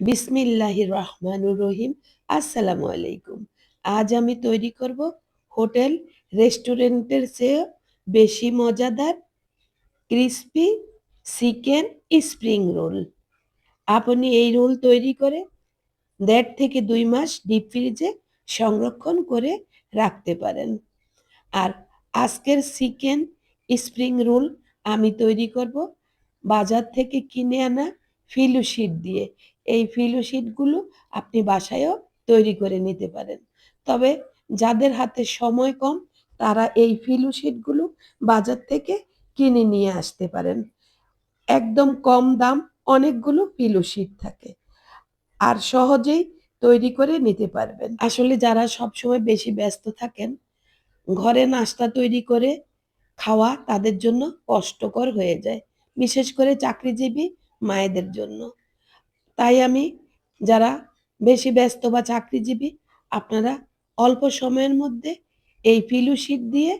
বিসমিল্লাহির রহমানুর রহিম। আসসালামু আলাইকুম। আজ আমি তৈরি করব হোটেল রেস্টুরেন্টের চেয়ে বেশি মজাদার, ক্রিসপি চিকেন স্প্রিং রোল। আপনি এই রোল তৈরি করে দেড় থেকে দুই মাস ডিপ ফ্রিজে সংরক্ষণ করে রাখতে পারেন। আর আজকের চিকেন স্প্রিং রোল আমি তৈরি করব বাজার থেকে কিনে আনা ফিলু শিট দিয়ে। এই ফিলো শিটগুলো আপনি বাসায়ও তৈরি করে নিতে পারেন। তবে যাদের হাতে সময় কম, তারা এই ফিলো শিটগুলো বাজার থেকে কিনে নিয়ে আসতে পারেন। একদম কম দাম অনেকগুলো ফিলো শিট থাকে। আর সহজেই তৈরি করে নিতে পারবেন। আসলে যারা সবসময় বেশি ব্যস্ত থাকেন, ঘরে নাস্তা তৈরি করে খাওয়া তাদের জন্য কষ্টকর হয়ে যায়, বিশেষ করে চাকরিজীবী মায়েদের জন্য। তাই আমি যারা বেশি ব্যস্ত বা চাকরিজীবী, আপনারা অল্প সময়ের মধ্যে এই ফিলু শিট দিয়ে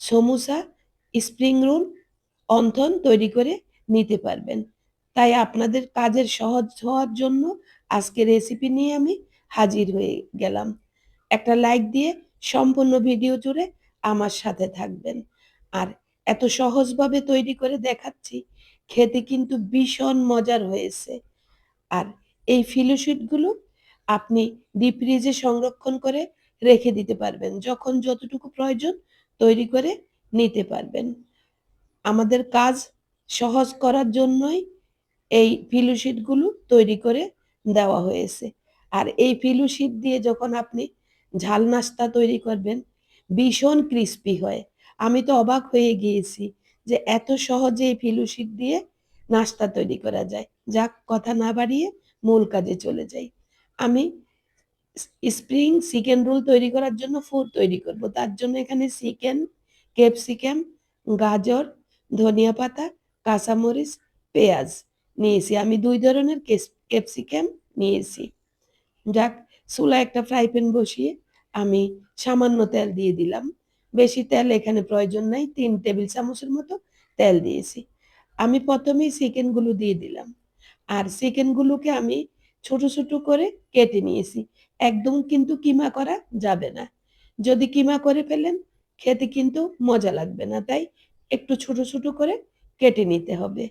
সমুসা, স্প্রিং রোল অন্থন তৈরি করে নিতে পারবেন। তাই আপনাদের কাজের সহজ হওয়ার জন্য আজকে রেসিপি নিয়ে আমি হাজির হয়ে গেলাম। একটা লাইক দিয়ে সম্পূর্ণ ভিডিও জুড়ে আমার সাথে থাকবেন। আর এত সহজভাবে তৈরি করে দেখাচ্ছি, খেতে কিন্তু ভীষণ মজার হয়েছে। আর এই ফিলোশিটগুলো আপনি ডিপ ফ্রিজে সংরক্ষণ করে রেখে দিতে পারবেন। যখন যতটুকু প্রয়োজন তৈরি করে নিতে পারবেন। আমাদের কাজ সহজ করার জন্যই এই ফিলুশিটগুলো তৈরি করে দেওয়া হয়েছে। আর এই ফিলুশিট দিয়ে যখন আপনি ঝাল নাস্তা তৈরি করবেন, ভীষণ ক্রিস্পি হয়। আমি তো অবাক হয়ে গিয়েছি যে এত সহজে এই ফিলুশিট দিয়ে নাস্তা তৈরি করা যায়। যাক কথা না বাড়িয়ে মূল কাজে চলে যাই। আমি স্প্রিং চিকেন রোল তৈরি করার জন্য ফুড তৈরি করব। তার জন্য এখানে চিকেন, ক্যাপসিকাম, গাজর, ধনিয়া পাতা, কাঁচামরিচ, পেঁয়াজ নিয়েছি। আমি দুই ধরনের ক্যাপসিকাম নিয়েছি। যাক চুলা একটা ফ্রাই প্যান বসিয়ে আমি সামান্য তেল দিয়ে দিলাম। বেশি তেল এখানে প্রয়োজন নাই, তিন টেবিল চামচের মতো তেল দিয়েছি আমি প্রথমেই চিকেনগুলো দিয়ে দিলাম। আর চিকেনগুলোকে আমি ছোট ছোট করে কেটে নিয়েছি। একদম কিন্তু কিমা করা যাবে না। যদি কিমা করে ফেলেন, খেতে কিন্তু মজা লাগবে না, তাই একটু ছোট ছোট করে কেটে নিতে হবে।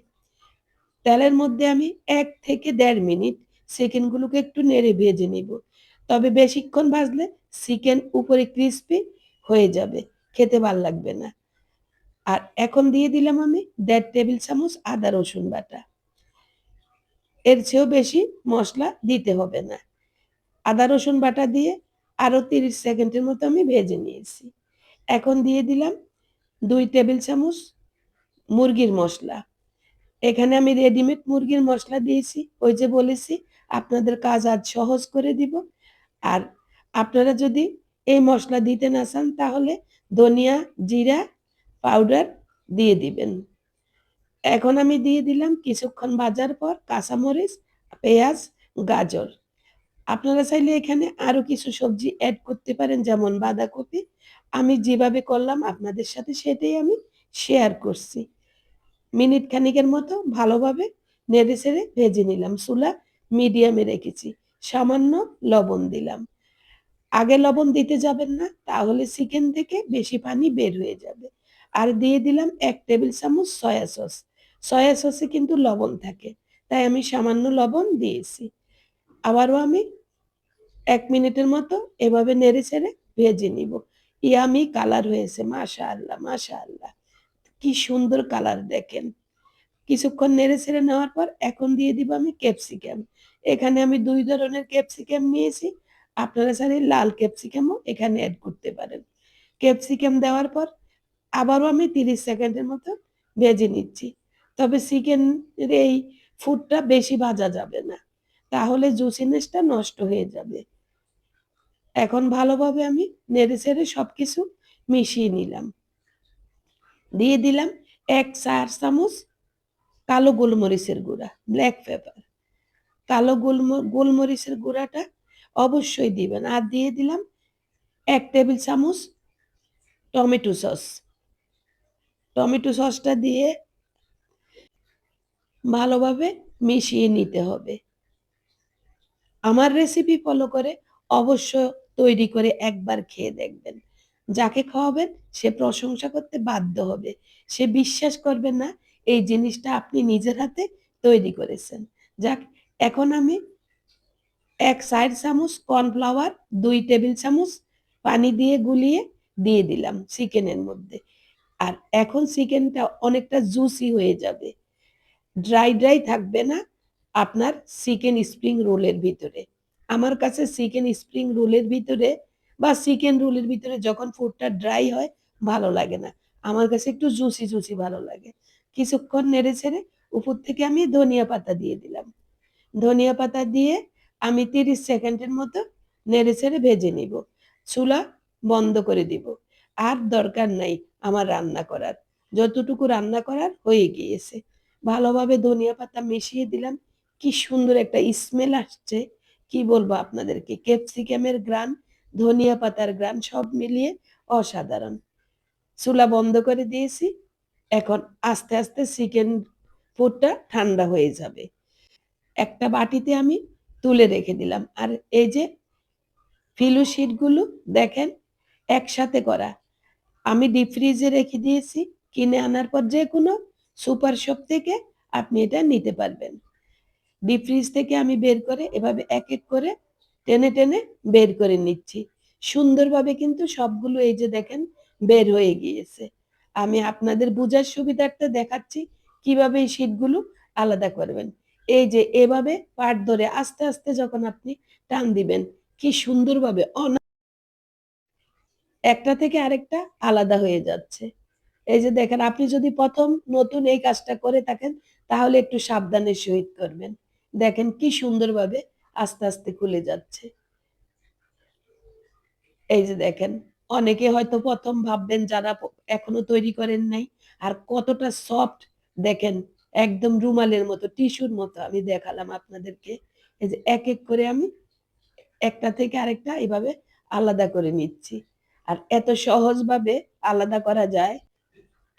তেলের মধ্যে আমি এক থেকে দেড় মিনিট চিকেনগুলোকে একটু নেড়ে ভেজে নিব। তবে বেশিক্ষণ ভাজলে চিকেন উপরে ক্রিস্পি হয়ে যাবে, খেতে ভালো লাগবে না। আর এখন দিয়ে দিলাম আমি দেড় টেবিল চামচ আদা রসুন বাটা। এর চেয়েও বেশি মশলা দিতে হবে না। আদা, রসুন বাটা দিয়ে আরও তিরিশ সেকেন্ডের মতো আমি ভেজে নিয়েছি। এখন দিয়ে দিলাম দুই টেবিল চামচ মুরগির মশলা। এখানে আমি রেডিমেড মুরগির মশলা দিয়েছি। ওই যে বলেছি, আপনাদের কাজ আজ সহজ করে দিব। আর আপনারা যদি এই মশলা দিতে না চান, তাহলে ধনিয়া, জিরা, পাউডার দিয়ে দিবেন। এখন আমি দিয়ে দিলাম কিছুক্ষণ ভাজার পর কাঁচামরিচ, পেঁয়াজ, গাজর। আপনারা চাইলে এখানে আরও কিছু সবজি অ্যাড করতে পারেন, যেমন বাঁধাকপি। আমি যেভাবে করলাম, আপনাদের সাথে সেটাই আমি শেয়ার করছি। মিনিট খানিকের মতো ভালোভাবে নেড়ে ছেড়ে ভেজে নিলাম, চুলা মিডিয়ামে রেখেছি। সামান্য লবণ দিলাম। আগে লবণ দিতে যাবেন না, তাহলে চিকেন থেকে বেশি পানি বের হয়ে যাবে। আর দিয়ে দিলাম এক টেবিল চামচ সয়া সস সয়া সসে কিন্তু লবণ থাকে। তাই আমি সামান্য লবণ দিয়েছি। আবারও আমি এক মিনিটের মতো এভাবে নেড়ে ছেড়ে ভেজে নিব। ইয়ামি কালার হয়েছে মাশা আল্লাহ মাশা আল্লাহ কি সুন্দর কালার দেখেন। কিছুক্ষণ নেড়ে ছেড়ে নেওয়ার পর এখন দিয়ে দিব আমি ক্যাপসিকাম। এখানে আমি দুই ধরনের ক্যাপসিকাম নিয়েছি। আপনারা চাইলে লাল ক্যাপসিকামও এখানে অ্যাড করতে পারেন। ক্যাপসিকাম দেওয়ার পর আবারও আমি তিরিশ সেকেন্ডের মতো ভেজে নিচ্ছি। তবে চিকেনের এই ফুডটা বেশি ভাজা যাবে না। তাহলে জুসিনেসটা নষ্ট হয়ে যাবে। এখন ভালোভাবে আমি নেড়ে ছেড়ে সব কিছু মিশিয়ে নিলাম। দিয়ে দিলাম এক চার চামচ কালো গোলমরিচের গুঁড়া ব্ল্যাক পেপার কালো গোলম, গোলমরিচের গুঁড়াটা অবশ্যই দিবেন। আর দিয়ে দিলাম এক টেবিল চামচ টমেটো সস। টমেটো সসটা দিয়ে ভালোভাবে মিশিয়ে নিতে হবে আমার রেসিপি ফলো করে অবশ্য তৈরি করে একবার খেয়ে দেখবেন। যাকে খাওয়াবেন সে প্রশংসা করতে বাধ্য হবে। সে বিশ্বাস করবে না এই জিনিসটা আপনি নিজের হাতে তৈরি করেছেন। যাক এখন আমি এক সাইড চামচ কর্নফ্লাওয়ার, দুই টেবিল চামচ পানি দিয়ে গুলিয়ে দিয়ে দিলাম চিকেনের মধ্যে। আর এখন চিকেনটা অনেকটা জুসি হয়ে যাবে। ড্রাই, ড্রাই থাকবে না আপনার চিকেন স্প্রিং রোলের ভিতরে। আমার কাছে চিকেন স্প্রিং রোলের ভিতরে বা চিকেন রোলের ভিতরে যখন ফুডটা ড্রাই হয় ভালো লাগে না। আমার কাছে একটু জুসি, জুসি ভালো লাগে। কিছুক্ষণ নেড়ে ছেড়ে উপর থেকে আমি ধনিয়া পাতা দিয়ে দিলাম। ধনিয়া পাতা দিয়ে আমি ৩০ সেকেন্ডের মতো নেড়ে-চেড়ে ভেজে নিব। চুলা বন্ধ করে দিব। আর দরকার নাই আমার রান্না করার। যতটুকু রান্না করার হয়ে গিয়েছে। ভালোভাবে ধনিয়া পাতা মিশিয়ে দিলাম। কি সুন্দর একটা স্মেল আসছে, কি বলব আপনাদেরকে। ক্যাপসিকামের ঘ্রাণ, ধনিয়া পাতার ঘ্রাণ সব মিলিয়ে অসাধারণ। চুলা বন্ধ করে দিয়েছি। এখন আস্তে, আস্তে চিকেন ফুডটা ঠান্ডা হয়ে যাবে। একটা বাটিতে আমি তুলে রেখে দিলাম। আর এই যে ফিলু শিটগুলো দেখেন একসাথে করা। আমি ডিপ ফ্রিজে রেখে দিয়েছি। কিনে আনার পর যেকোনো সুপার শপ থেকে আপনি এটা নিতে পারবেন। ডিপ ফ্রিজ থেকে আমি বের করে এভাবে এক, এক করে টেনে, টেনে বের করে নিচ্ছি। সুন্দরভাবে কিন্তু সবগুলো এই যে দেখেন বের হয়ে গিয়েছে। আমি আপনাদের বুঝার সুবিধার্থে দেখাচ্ছি কীভাবে এই শিটগুলো আলাদা করবেন। এই যে এভাবে পাট ধরে আস্তে, আস্তে যখন আপনি টান দিবেন কি সুন্দরভাবে অনা একটা থেকে আরেকটা আলাদা হয়ে যাচ্ছে। এই যে দেখেন আপনি যদি প্রথম নতুন এই কাজটা করে থাকেন তাহলে একটু সাবধানের সহিত করবেন। দেখেন কি সুন্দরভাবে আস্তে, আস্তে খুলে যাচ্ছে। এই যে দেখেন অনেকে হয়তো প্রথম ভাববেন যারা এখনও তৈরি করেন নাই আর কতটা সফট দেখেন একদম রুমালের মতো টিস্যুর মতো আমি দেখালাম আপনাদেরকে। এই যে এক, এক করে আমি একটা থেকে আরেকটা এভাবে আলাদা করে নিচ্ছি। আর এত সহজভাবে আলাদা করা যায়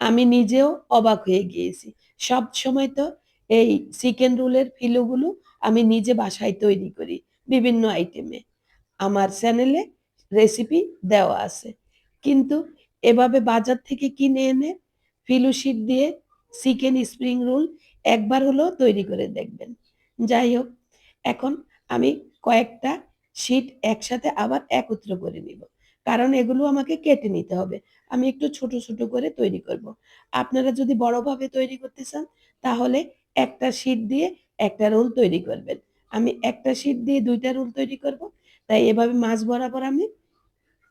আমি নিজেও অবাক হয়ে গিয়েছি। সবসময় তো এই চিকেন রোলের ফিলোগুলো আমি নিজে বাসায় তৈরি করি বিভিন্ন আইটেমে। আমার চ্যানেলে রেসিপি দেওয়া আছে। কিন্তু এভাবে বাজার থেকে কিনে এনে ফিলু শিট দিয়ে চিকেন স্প্রিং রোল একবার হলেও তৈরি করে দেখবেন। যাই হোক, এখন আমি কয়েকটা শিট একসাথে আবার একত্র করে নিব। কারণ এগুলো আমাকে কেটে নিতে হবে। আমি একটু ছোট, ছোট করে তৈরি করব। আপনারা যদি বড়ভাবে তৈরি করতে চান তাহলে একটা শিট দিয়ে একটা রোল তৈরি করবেন। আমি একটা শিট দিয়ে দুইটা রোল তৈরি করব। তাই এভাবে মাঝ বরাবর আমি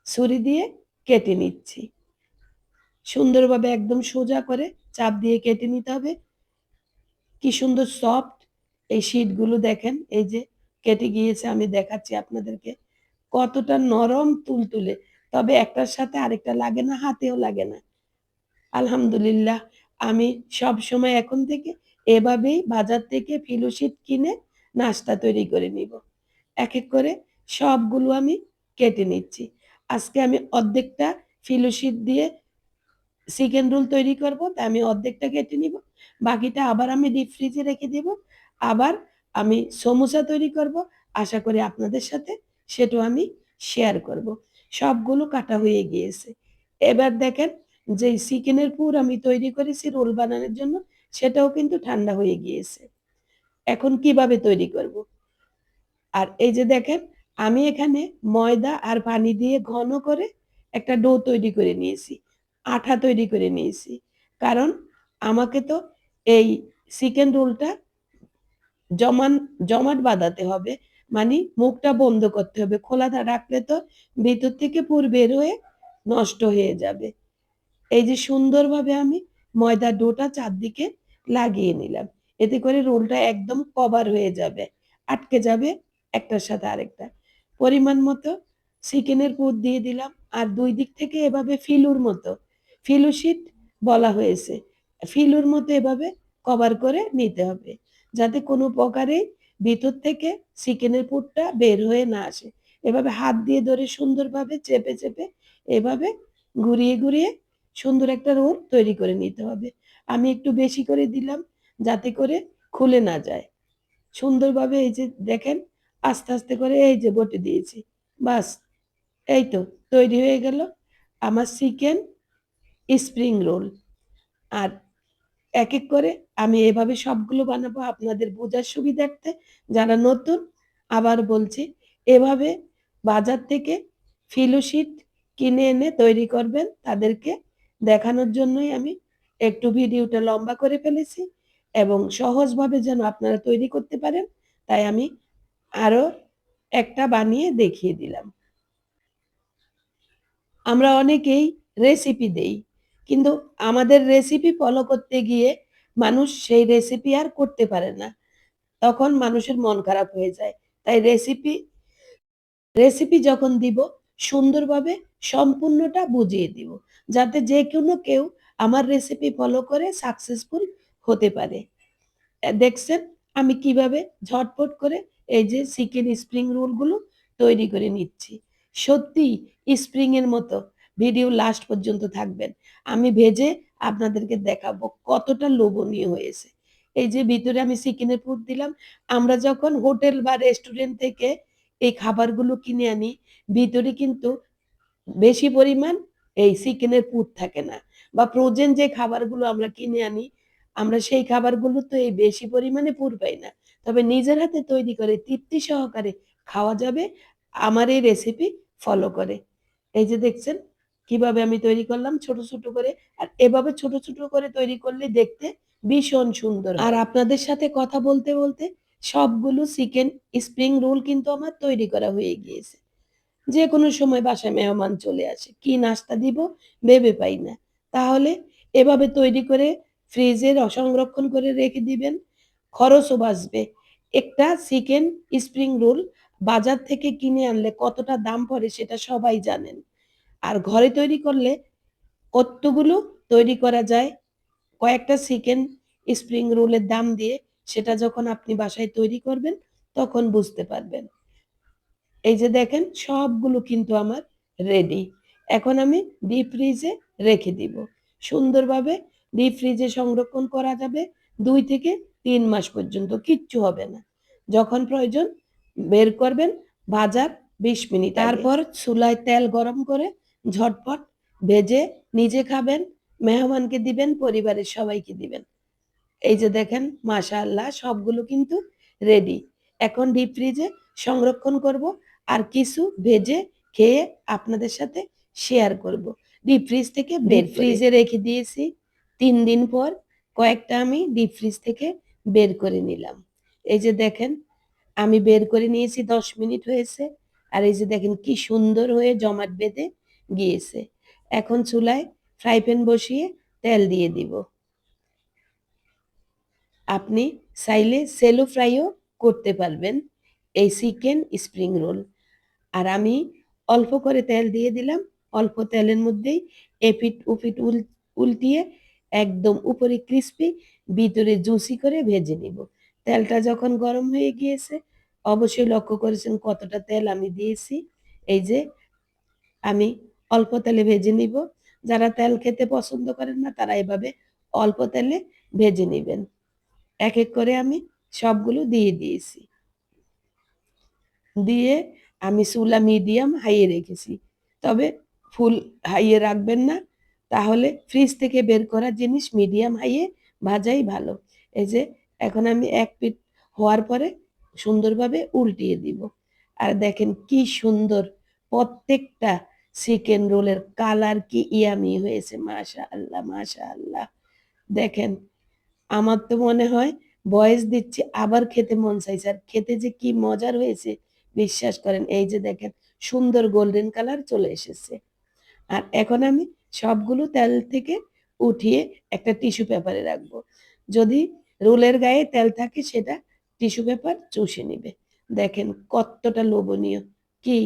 ছুরি দিয়ে কেটে নিচ্ছি। সুন্দরভাবে একদম সোজা করে চাপ দিয়ে কেটে নিতে হবে। কি সুন্দর সফট এই শিটগুলো দেখেন এই যে কেটে গিয়েছে আমি দেখাচ্ছি আপনাদেরকে। কতটা নরম তুলতুলে। তবে একটার সাথে আরেকটা লাগে না, হাতেও লাগে না। আলহামদুলিল্লাহ আমি সবসময় এখন থেকে এভাবেই বাজার থেকে ফিলুশিট কিনে নাস্তা তৈরি করে নিব। এক, এক করে সবগুলো আমি কেটে নিচ্ছি। আজকে আমি অর্ধেকটা ফিলু শিট দিয়ে চিকেন রোল তৈরি করব। তাই আমি অর্ধেকটা কেটে নিব। বাকিটা আবার আমি ডিপ ফ্রিজে রেখে দেব। আবার আমি সমোসা তৈরি করব। আশা করি আপনাদের সাথে সেটাও আমি শেয়ার করব। সবগুলো কাটা হয়ে গিয়েছে। এবার দেখেন যে চিকেনের পুর আমি তৈরি করেছি রোল বানানোর জন্য, সেটাও কিন্তু ঠান্ডা হয়ে গিয়েছে। এখন কীভাবে তৈরি করব? আর এই যে দেখেন, আমি এখানে ময়দা আর পানি দিয়ে ঘন করে একটা ডো তৈরি করে নিয়েছি। আঠা তৈরি করে নিয়েছি। কারণ আমাকে তো এই চিকেন রোলটা জমান, জমাট বাঁধাতে হবে। মানে মুখটা বন্ধ করতে হবে। খোলা রাখলে তো ভিতর থেকে পুর বের হয়ে নষ্ট হয়ে যাবে। এই যে সুন্দরভাবে আমি ময়দার ডোটা চারদিকে লাগিয়ে নিলাম। এতে করে রোলটা একদম কভার হয়ে যাবে। আটকে যাবে একটার সাথে আরেকটা। পরিমাণ মতো চিকেনের পুর দিয়ে দিলাম। আর দুই দিক থেকে এভাবে ফিলুর মতো, ফিলু শিট বলা হয়েছে। ফিলুর মতো এভাবে কভার করে নিতে হবে। যাতে কোনো প্রকারেই ভিতর থেকে চিকেনের পুরটা বের হয়ে না আসে। এভাবে হাত দিয়ে ধরে সুন্দরভাবে চেপে, চেপে এভাবে ঘুরিয়ে, ঘুরিয়ে সুন্দর একটা রোল তৈরি করে নিতে হবে। আমি একটু বেশি করে দিলাম যাতে করে খুলে না যায়। সুন্দরভাবে এই যে দেখেন আস্তে আস্তে করে এই যে বটে দিয়েছি বাস এই তো তৈরি হয়ে গেল আমার চিকেন স্প্রিং রোল আর এক এক করে আমি এভাবে সবগুলো বানাবো আপনাদের বোঝার সুবিধার্থে যারা নতুন আবার বলছি, এভাবে বাজার থেকে ফিলোশিট কিনে এনে তৈরি করবেন। তাদেরকে দেখানোর জন্যই আমি একটু ভিডিওটা লম্বা করে ফেলেছি এবং সহজভাবে যেন আপনারা তৈরি করতে পারেন, তাই আমি আরও একটা বানিয়ে দেখিয়ে দিলাম। আমরা অনেকেই রেসিপি দেই। কিন্তু আমাদের রেসিপি ফলো করতে গিয়ে মানুষ সেই রেসিপি আর করতে পারে না। তখন মানুষের মন খারাপ হয়ে যায়। তাই রেসিপি রেসিপি যখন দিব, সুন্দরভাবে সম্পূর্ণটা বুঝিয়ে দিব। যাতে যে কোনো কেউ আমার রেসিপি ফলো করে সাকসেসফুল হতে পারে। দেখছেন? আমি কীভাবে ঝটপট করে এই যে চিকেন স্প্রিং রোলগুলো তৈরি করে নিচ্ছি। সত্যি স্প্রিং এর মতো। ভিডিও লাস্ট পর্যন্ত থাকবেন। আমি ভেজে আপনাদেরকে দেখাবো কতটা লোভনীয় হয়েছে। এই যে ভিতরে আমি চিকেনের পুর দিলাম, আমরা যখন হোটেল বা রেস্টুরেন্ট থেকে এই খাবারগুলো কিনে আনি, ভিতরে কিন্তু বেশি পরিমাণ এই চিকেনের পুর থাকে না। বা ফ্রোজেন যে খাবারগুলো আমরা কিনে আনি, আমরা সেই খাবারগুলো তো এই বেশি পরিমাণে পুর পাই না। তবে নিজের হাতে তৈরি করে তৃপ্তি সহকারে খাওয়া যাবে, আমার এই রেসিপি ফলো করে। এই যে দেখছেন কীভাবে আমি তৈরি করলাম, ছোট ছোট করে। আর এভাবে ছোট ছোট করে তৈরি করলে দেখতে ভীষণ সুন্দর আর আপনাদের সাথে কথা বলতে বলতে সবগুলো চিকেন স্প্রিং রোল কিন্তু আমার তৈরি করা হয়ে গিয়েছে। যে কোনো সময় বাসায় মেহমান চলে আসে, কি নাস্তা দিব ভেবে পাই না। তাহলে এভাবে তৈরি করে ফ্রিজের সংরক্ষণ করে রেখে দিবেন, খরচও বাঁচবে। একটা চিকেন স্প্রিং রোল বাজার থেকে কিনে আনলে কতটা দাম পড়ে সেটা সবাই জানেন। আর ঘরে তৈরি করলে কতগুলো তৈরি করা যায়? কয়েকটা চিকেন স্প্রিং রোলের দাম দিয়ে সেটা যখন আপনি বাসায় তৈরি করবেন তখন বুঝতে পারবেন। এই যে দেখেন সবগুলো কিন্তু আমার রেডি এখন আমি ডিপ ফ্রিজে রেখে দিব। সুন্দরভাবে ডিপ ফ্রিজে সংরক্ষণ করা যাবে দুই থেকে তিন মাস পর্যন্ত কিচ্ছু হবে না। যখন প্রয়োজন বের করবেন ভাজার বিশ মিনিট। তারপর চুলায় তেল গরম করে ঝটপট ভেজে নিজে খাবেন মেহমানকে দিবেন পরিবারের সবাইকে দিবেন। এই যে দেখেন মাশাআল্লাহ সবগুলো কিন্তু রেডি এখন ডিপ ফ্রিজে সংরক্ষণ করব আর কিছু ভেজে খেয়ে আপনাদের সাথে শেয়ার করব। ডিপ ফ্রিজ থেকে বের ফ্রিজে রেখে দিয়েছি। তিন দিন পর কয়েকটা আমি ডিপ ফ্রিজ থেকে বের করে নিলাম। এই যে দেখেন আমি বের করে নিয়েছি দশ মিনিট হয়েছে। আর এই যে দেখেন কি সুন্দর হয়ে জমাট বেঁধে গিয়েছে। এখন চুলায় ফ্রাই প্যান বসিয়ে তেল দিয়ে দিব। আপনি চাইলে সেলো ফ্রাইও করতে পারবেন, এই চিকেন স্প্রিং রোল। আর আমি অল্প করে তেল দিয়ে দিলাম, অল্প তেলের মধ্যেই এপিট উপিট উল, উল্টিয়ে একদম উপরে ক্রিস্পি, ভিতরে জুসি করে ভেজে নিব। তেলটা যখন গরম হয়ে গিয়েছে, অবশ্যই লক্ষ্য করেছেন কতটা তেল আমি দিয়েছি। এই যে আমি অল্প তেলে ভেজে নিব। যারা তেল খেতে পছন্দ করেন না, তারা এভাবে অল্প তেলে ভেজে নেবেন। এক এক করে আমি সবগুলো দিয়ে দিয়েছি। দিয়ে আমি চুলা মিডিয়াম হাইয়ে রেখেছি। তবে ফুল হাইয়ে রাখবেন না, তাহলে ফ্রিজ থেকে বের করা জিনিস মিডিয়াম হাইয়ে ভাজাই ভালো। এই যে, এখন আমি এক পিট হওয়ার পরে সুন্দরভাবে উল্টিয়ে দিব। আর দেখেন কি সুন্দর প্রত্যেকটা চিকেন রোলের কালার কি? ইয়ামি হয়েছে মাশা আল্লাহ মাশা আল্লাহ দেখেন, আমার তো মনে হয় বয়স দিচ্ছি, আবার খেতে মন চাইছে। আর খেতে যে কি মজার হয়েছে, বিশ্বাস করেন, এই যে দেখেন, সুন্দর গোল্ডেন কালার চলে এসেছে। আর এখন আমি সবগুলো তেল থেকে উঠিয়ে একটা টিস্যু পেপারে রাখব। যদি রোলের গায়ে তেল থাকে, সেটা টিস্যু পেপার চুষে নিবে। দেখেন, কতটা লোভনীয়। কি?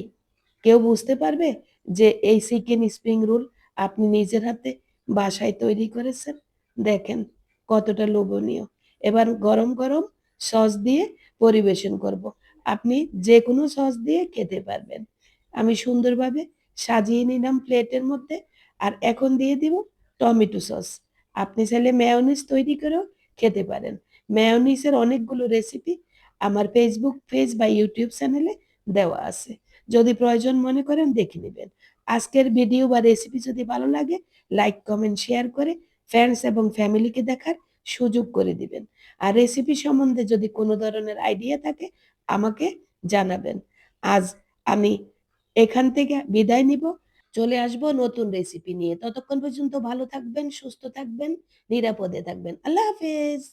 কেউ বুঝতে পারবে? যে এই চিকেন স্প্রিং রোল আপনি নিজের হাতে বাসায় তৈরি করেছেন, দেখেন কতটা লোভনীয় এবার গরম গরম সস দিয়ে পরিবেশন করব। আপনি যে কোনো সস দিয়ে খেতে পারবেন আমি সুন্দরভাবে সাজিয়ে নিলাম প্লেটের মধ্যে আর এখন দিয়ে দিব টমেটো সস আপনি চাইলে মেয়নিস তৈরি করেও খেতে পারেন মেয়নিসের অনেকগুলো রেসিপি আমার ফেসবুক পেজ বা ইউটিউব চ্যানেলে দেওয়া আছে। যদি প্রয়োজন মনে করেন দেখে নিবেন। আজকের ভিডিও বা রেসিপি যদি ভালো লাগে লাইক, কমেন্ট, শেয়ার করে ফ্রেন্ডস এবং ফ্যামিলিকে দেখার সুযোগ করে দিবেন। আর রেসিপি সম্বন্ধে যদি কোনো ধরনের আইডিয়া থাকে আমাকে জানাবেন। আজ আমি এখান থেকে বিদায় নিব। চলে আসব নতুন রেসিপি নিয়ে। ততক্ষণ পর্যন্ত ভালো থাকবেন, সুস্থ থাকবেন, নিরাপদে থাকবেন। আল্লাহ হাফেজ।